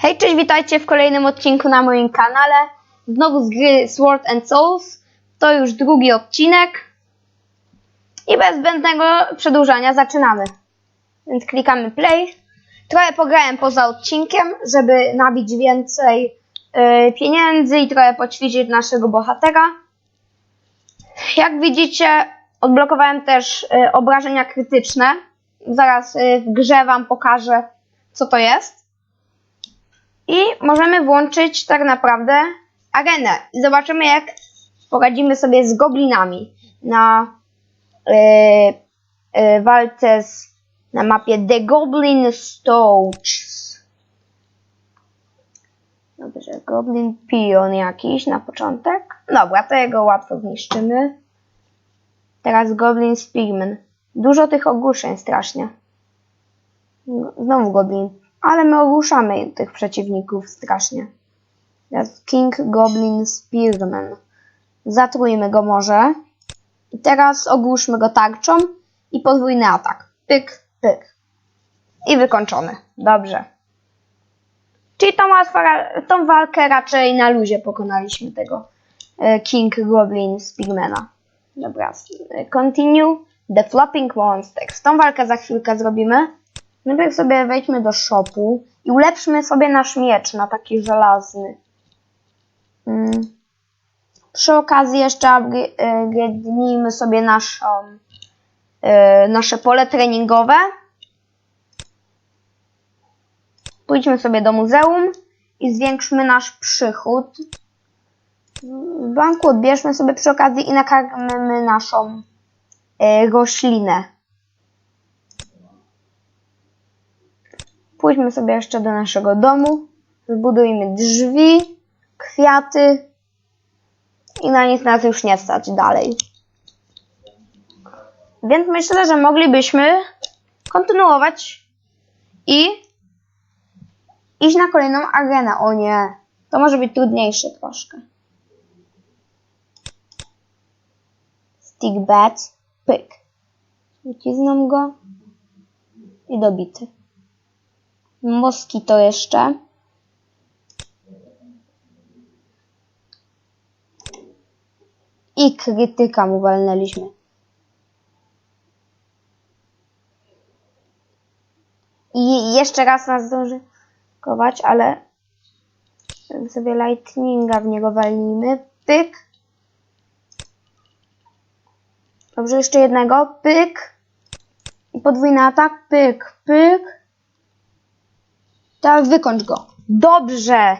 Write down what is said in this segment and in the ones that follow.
Hej, cześć, witajcie w kolejnym odcinku na moim kanale. Znowu z gry Sword and Souls. To już drugi odcinek. I bez zbędnego przedłużania zaczynamy. Więc klikamy play. Trochę pograłem poza odcinkiem, żeby nabić więcej y, pieniędzy i trochę poćwiczyć naszego bohatera. Jak widzicie, odblokowałem też y, obrażenia krytyczne. Zaraz y, w grze Wam pokażę, co to jest. I możemy włączyć tak naprawdę arenę. I zobaczymy, jak poradzimy sobie z goblinami na yy, yy, walce z, na mapie The Goblin Stouches. Dobrze, Goblin Pion jakiś na początek. Dobra, to jego łatwo zniszczymy. Teraz Goblin Spigman. Dużo tych ogłuszeń strasznie. Znowu Goblin. Ale my ogłuszamy tych przeciwników strasznie. Teraz King Goblin Spearman. Zatrujmy go może. I teraz ogłuszmy go tarczą i podwójny atak. Pyk, pyk. I wykończony. Dobrze. Czyli tą, tą walkę raczej na luzie pokonaliśmy tego e, King Goblin Spearmana. Dobra. Continue the Flopping Monsters. Tą walkę za chwilkę zrobimy. Najpierw sobie wejdźmy do shopu i ulepszmy sobie nasz miecz na taki żelazny. Mm. Przy okazji jeszcze upgrade'nijmy sobie naszą, yy, nasze pole treningowe. Pójdźmy sobie do muzeum i zwiększmy nasz przychód. W banku odbierzmy sobie przy okazji i nakarmimy naszą yy, roślinę. Pójdźmy sobie jeszcze do naszego domu, zbudujmy drzwi, kwiaty i na nic nas już nie stać dalej. Więc myślę, że moglibyśmy kontynuować i iść na kolejną arenę. O nie, to może być trudniejsze troszkę. Stick bat, pyk. Wyciznam go i dobity. Moskito jeszcze. I krytyka mu walnęliśmy. I jeszcze raz nas zdąży kować, ale sobie lightninga w niego walnijmy. Pyk. Dobrze, jeszcze jednego. Pyk. I podwójny atak. Pyk, pyk. Tak, wykończ go. Dobrze.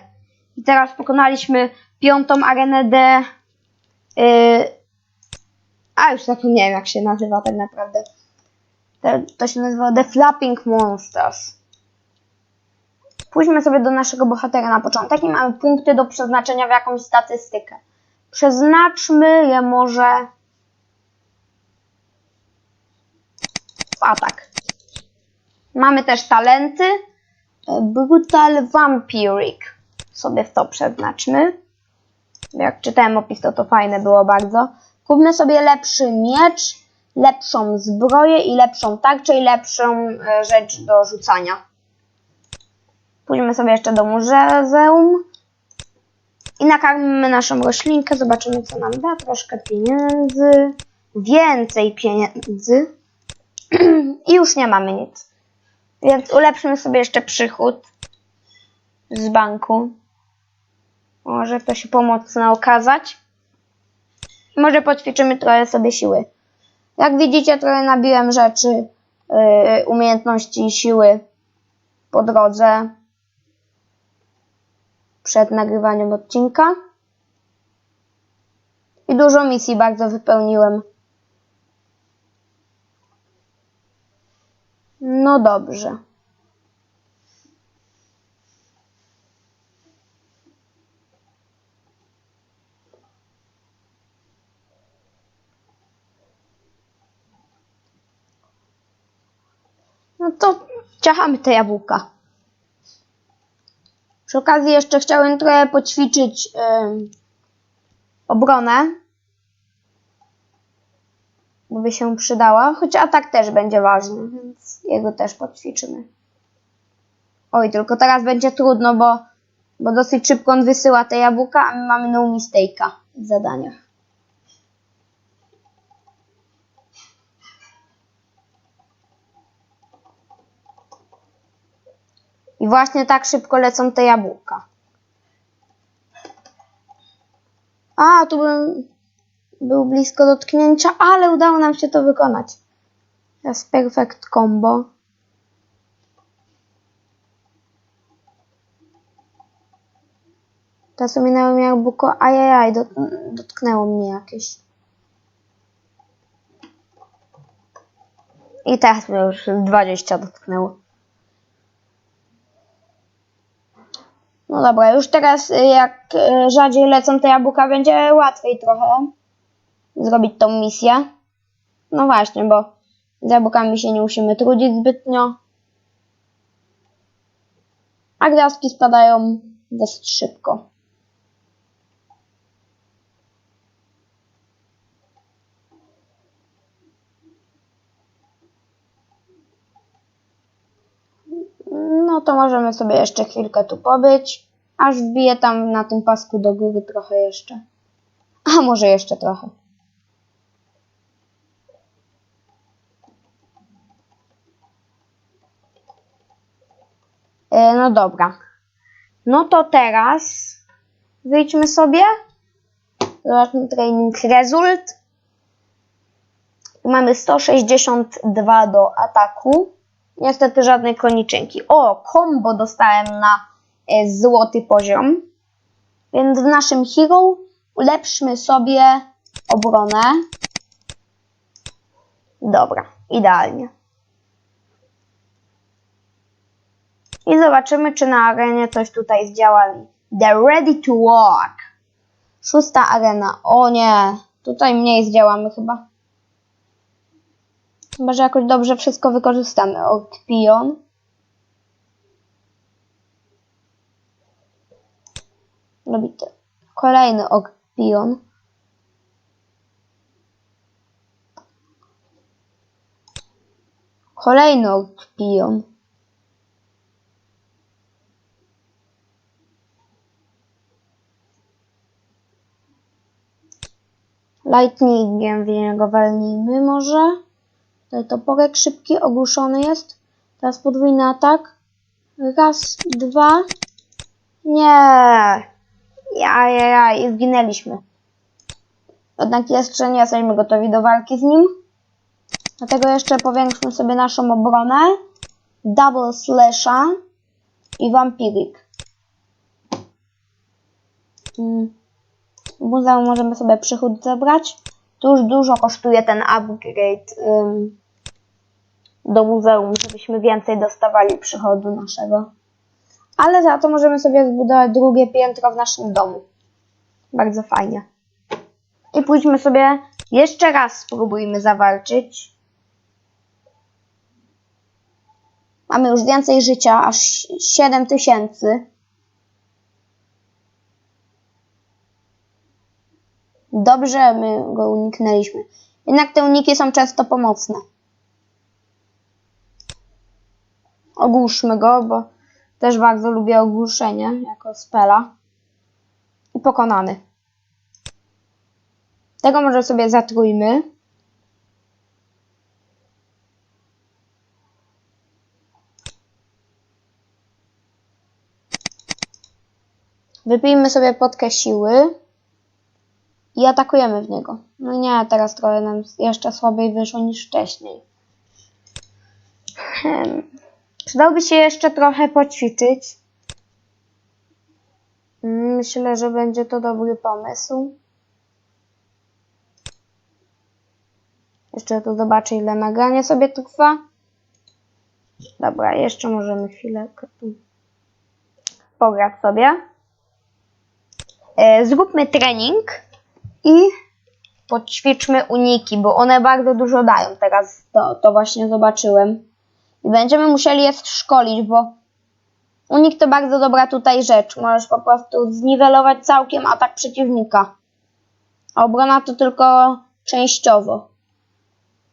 I teraz pokonaliśmy piątą arenę D. Yy, a już zapomniałem jak się nazywa tak naprawdę. To, to się nazywa The Flapping Monsters. Pójdźmy sobie do naszego bohatera na początek i mamy punkty do przeznaczenia w jakąś statystykę. Przeznaczmy je może w atak. Mamy też talenty. Brutal Vampiric. Sobie w to przeznaczmy. Jak czytałem opis, to to fajne było bardzo. Kupmy sobie lepszy miecz, lepszą zbroję i lepszą tarczę i lepszą e, rzecz do rzucania. Pójdźmy sobie jeszcze do muzeum i nakarmimy naszą roślinkę. Zobaczymy, co nam da. Troszkę pieniędzy. Więcej pieniędzy. I już nie mamy nic. Więc ulepszymy sobie jeszcze przychód z banku. Może to się pomocno okazać. Może poćwiczymy trochę sobie siły. Jak widzicie, trochę nabiłem rzeczy, yy, umiejętności i siły po drodze przed nagrywaniem odcinka. I dużo misji bardzo wypełniłem. No dobrze. No to ciachamy te jabłka. Przy okazji jeszcze chciałem trochę poćwiczyć yy, obronę. By się przydała, choć atak też będzie ważny, więc jego też poćwiczymy. Oj, tylko teraz będzie trudno, bo, bo dosyć szybko on wysyła te jabłka, a my mamy no mistake'a w zadaniach. I właśnie tak szybko lecą te jabłka. A, tu bym był blisko dotknięcia, ale udało nam się to wykonać. Teraz perfect combo. Teraz ominęło jabłko. Ajajaj, dot, dotknęło mnie jakieś. I teraz mnie już 20 dotknęło. No dobra, już teraz jak y, rzadziej lecą te jabłka, będzie łatwiej trochę zrobić tą misję. No właśnie, bo z jabłkami się nie musimy trudzić zbytnio. A gwiazdki spadają dosyć szybko. No to możemy sobie jeszcze chwilkę tu pobyć, aż wbiję tam na tym pasku do góry trochę jeszcze. A może jeszcze trochę. No dobra. No to teraz wyjdźmy sobie. Zobaczmy training result. Mamy 162 do ataku. Niestety żadnej koniczynki. O, combo dostałem na e, złoty poziom. Więc w naszym hero ulepszmy sobie obronę. Dobra, idealnie. I zobaczymy, czy na arenie coś tutaj zdziała. The ready to walk. Szósta arena. O nie, tutaj mniej zdziałamy chyba. Chyba, że jakoś dobrze wszystko wykorzystamy. Orkpion. Robite. Kolejny Orkpion. Kolejny Orkpion. Lightningiem w niego walnijmy może. Tutaj toporek szybki, ogłuszony jest. Teraz podwójny atak. Raz, dwa. Nie. Ja. I zginęliśmy. Jednak jeszcze nie jesteśmy gotowi do walki z nim. Dlatego jeszcze powiększmy sobie naszą obronę. Double Slasha i Vampirik. Mm. Muzeum możemy sobie przychód zebrać. Tu już dużo kosztuje ten upgrade ym, do muzeum, żebyśmy więcej dostawali przychodu naszego. Ale za to możemy sobie zbudować drugie piętro w naszym domu. Bardzo fajnie. I pójdźmy sobie jeszcze raz spróbujmy zawalczyć. Mamy już więcej życia, aż 7 Dobrze, my go uniknęliśmy. Jednak te uniki są często pomocne. Ogłuszmy go, bo też bardzo lubię ogłuszenie jako spela. I pokonany. Tego może sobie zatrójmy. Wypijmy sobie potkę siły i atakujemy w niego. No nie, teraz trochę nam jeszcze słabiej wyszło niż wcześniej. Hmm. Się jeszcze trochę poćwiczyć. Myślę, że będzie to dobry pomysł. Jeszcze to zobaczę, ile nagranie sobie trwa. Dobra, jeszcze możemy chwilę pograć sobie. E, Zróbmy trening i podćwiczmy uniki, bo one bardzo dużo dają. Teraz to, to właśnie zobaczyłem. I będziemy musieli je szkolić, bo unik to bardzo dobra tutaj rzecz. Możesz po prostu zniwelować całkiem atak przeciwnika. A obrona to tylko częściowo.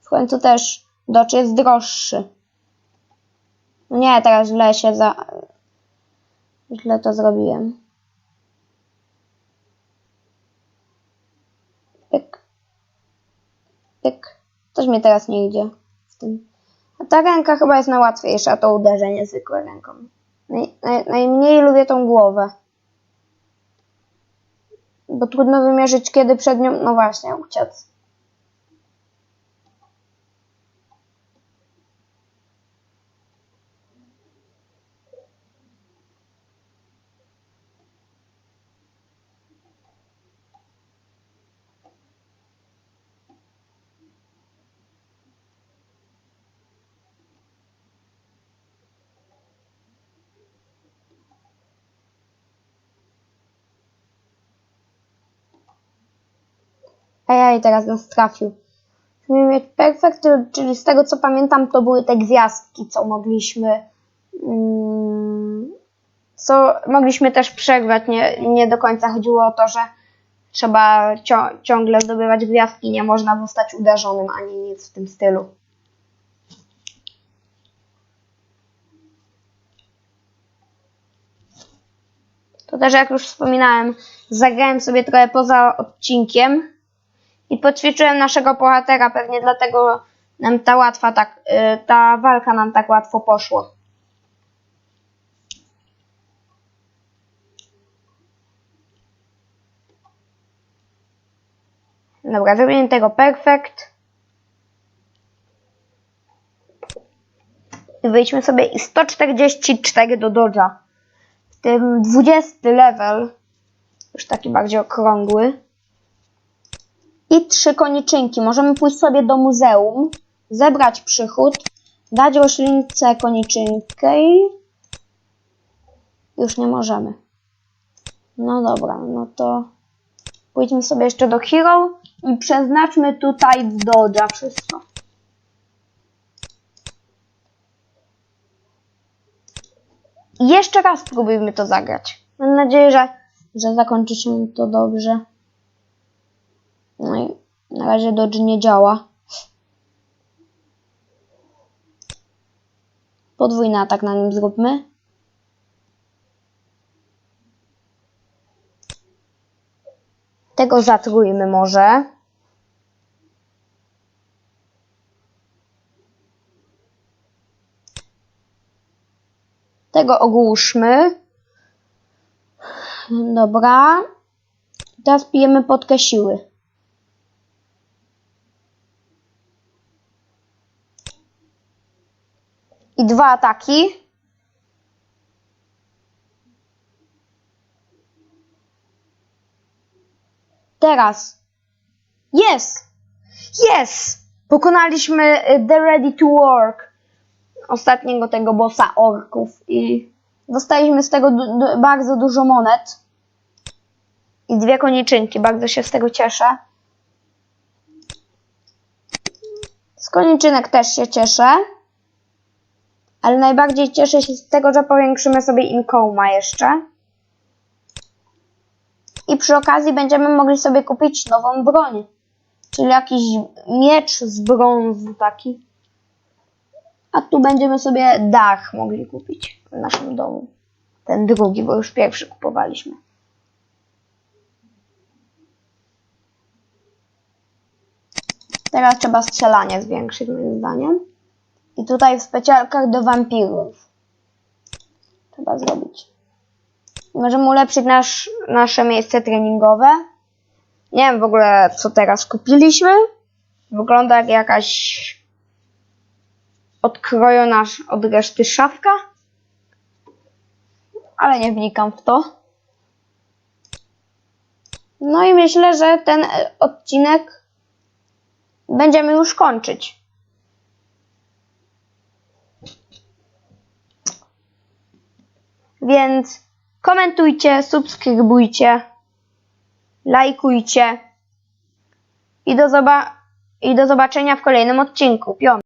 W końcu też docz jest droższy. Nie, teraz źle się za... Źle to zrobiłem. Pyk. Pyk. Coś mi teraz nie idzie w tym. A ta ręka chyba jest najłatwiejsza, to uderzenie zwykłe ręką. Naj, naj, najmniej lubię tą głowę. Bo trudno wymierzyć, kiedy przed nią, no właśnie, uciec. Ejej, teraz nas trafił. Mieć perfekt, czyli z tego co pamiętam, to były te gwiazdki, co mogliśmy. Mm, co mogliśmy też przegrać. Nie, nie do końca chodziło o to, że trzeba ciągle zdobywać gwiazdki, nie można zostać uderzonym ani nic w tym stylu. To też, jak już wspominałem, zagrałem sobie trochę poza odcinkiem i poćwiczyłem naszego bohatera, pewnie dlatego nam ta łatwa tak, y, ta walka nam tak łatwo poszła. Dobra, zrobimy tego perfekt. I wyjdźmy sobie i 144 do dodża. W tym 20 level, już taki bardziej okrągły. I trzy koniczynki. Możemy pójść sobie do muzeum, zebrać przychód, dać roślince koniczynkę i już nie możemy. No dobra, no to pójdźmy sobie jeszcze do Hero i przeznaczmy tutaj Dodge'a wszystko. Jeszcze raz spróbujmy to zagrać. Mam nadzieję, że, że zakończy się to dobrze. Na razie Dodge nie działa. Podwójny atak na nim zróbmy. Tego zatrójmy może. Tego ogłuszmy. Dobra. Teraz pijemy potkę siły. I dwa ataki. Teraz. Yes! Yes! Pokonaliśmy y, The Ready to Work. Ostatniego tego bossa orków. I dostaliśmy z tego bardzo dużo monet. I dwie koniczynki. Bardzo się z tego cieszę. Z koniczynek też się cieszę. Ale najbardziej cieszę się z tego, że powiększymy sobie Incoma jeszcze. I przy okazji będziemy mogli sobie kupić nową broń. Czyli jakiś miecz z brązu taki. A tu będziemy sobie dach mogli kupić w naszym domu. Ten drugi, bo już pierwszy kupowaliśmy. Teraz trzeba strzelanie zwiększyć moim zdaniem. I tutaj w specjalkach do wampirów. Trzeba zrobić. Możemy ulepszyć nasz, nasze miejsce treningowe. Nie wiem w ogóle, co teraz kupiliśmy. Wygląda jak jakaś odkrojona od reszty szafka. Ale nie wnikam w to. No i myślę, że ten odcinek będziemy już kończyć. Więc komentujcie, subskrybujcie, lajkujcie i do, zoba- i do zobaczenia w kolejnym odcinku. Pion.